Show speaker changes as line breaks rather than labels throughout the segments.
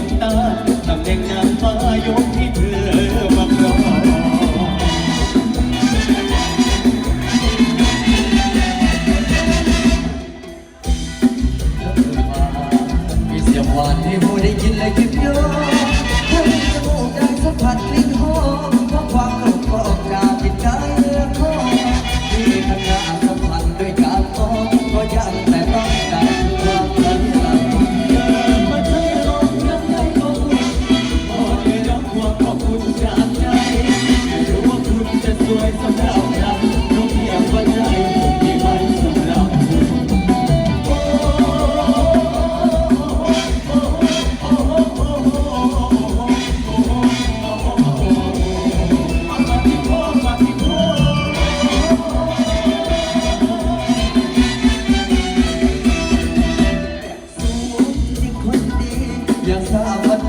ดตาตำแหน่งนางฟ้ายกที่เธอมาครอง
มีเสียงหวานให้หูได้ยินและคิดย้อน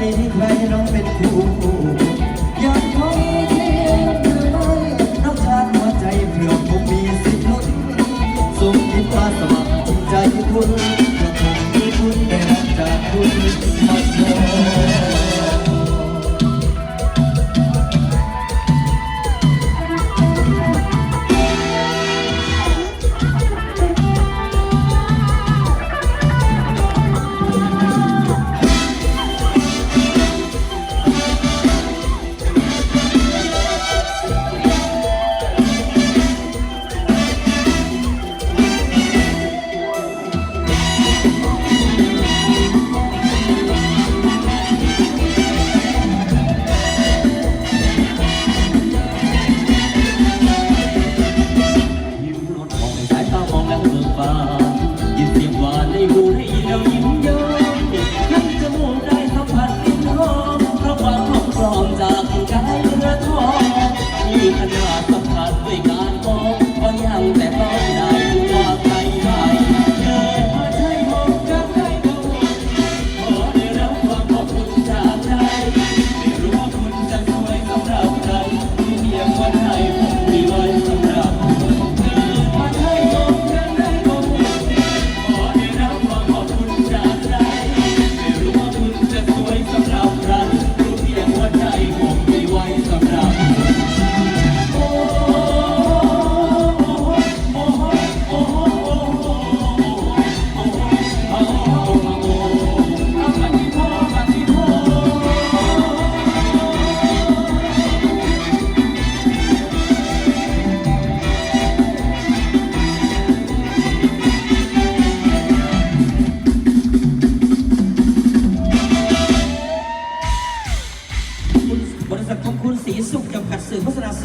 ไม่มีใครน้องเป็นคู่อยากขอมีเพียง
เธอไม่นอกจากหัวใจ
เปลือกผมมีสิทธิ์ลุ้นสมคิดว่าสมัครใจคุณ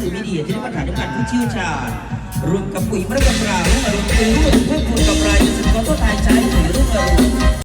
สื่อมีเดียที่ได้มาถ่ายทำการผู้
เชี่ยวชาญรวมกับปุ๋ยมระกำปราและอารมณ์เป็นร่วมเพื่อกับรายสินค้าตัวตายใช้หรือร่วมอารมณ